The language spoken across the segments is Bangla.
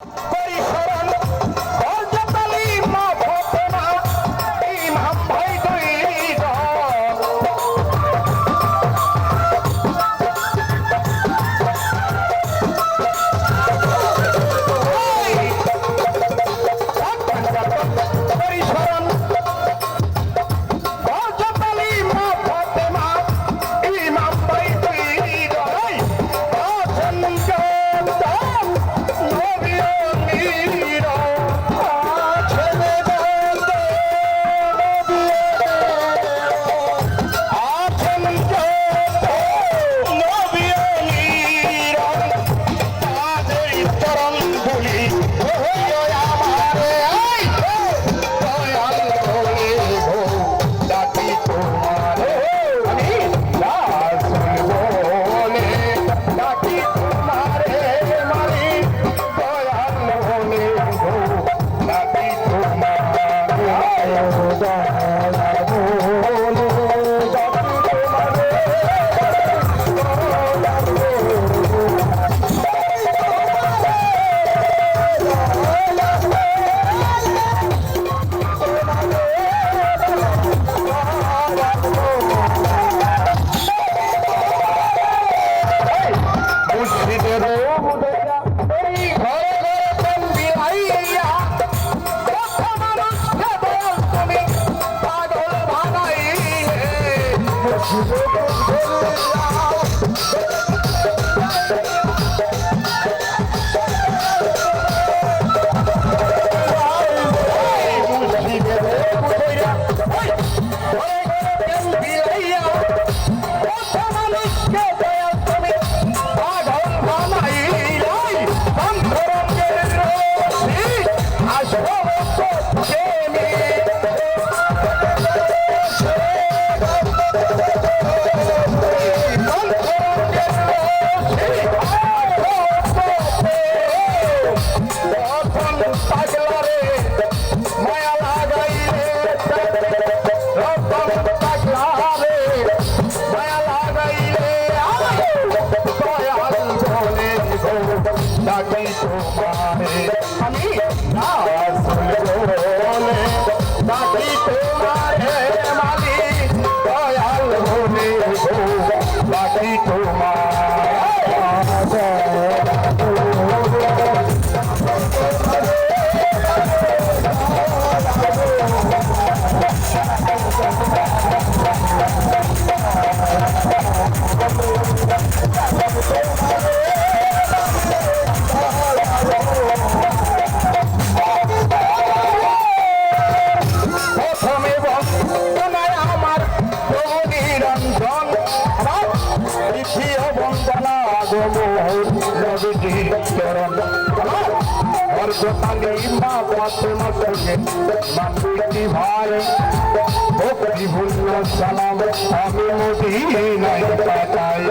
Oh! ডাকি তোমারে পথে মতকে মাতৃটি ভাই ভক্তি ভুল্ল সালাম আমি মোদি নাই পাতাই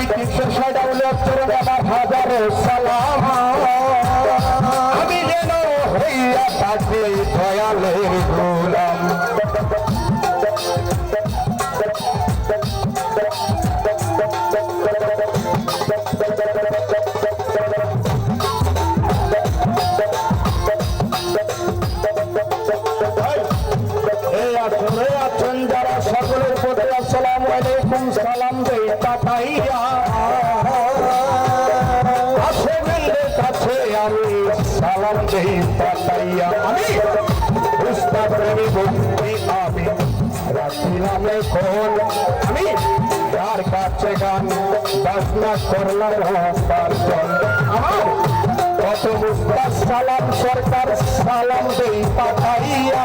তেরো তিনশো ষাট উনত্তর আবার হাজার সালাম আমি যেন হইয়া থাকি দয়ালের গোলাম সালাম দেই পাঠাইয়া আসবেনের কাছে আমি সালাম দেই পাঠাইয়া আমি আমি রাখিলাম এখন আমি যার কাছে গান বাসনা করলাম আমার কত মুস্তাদ সালাম সরকার সালাম দেই পাঠাইয়া।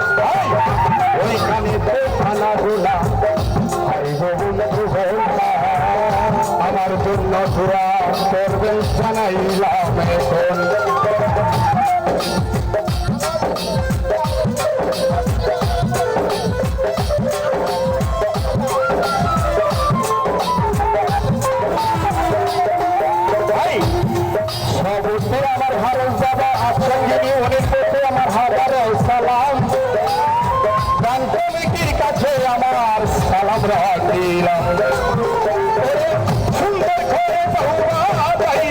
নসুরা করবেন জানাইলাম এখন আমার হারে যাবা আপনার যিনি অনেক আমার হাজারে সালাম গান কমিটির কাছে আমার সালাম রাখিলাম ಬಹುವಾದೈ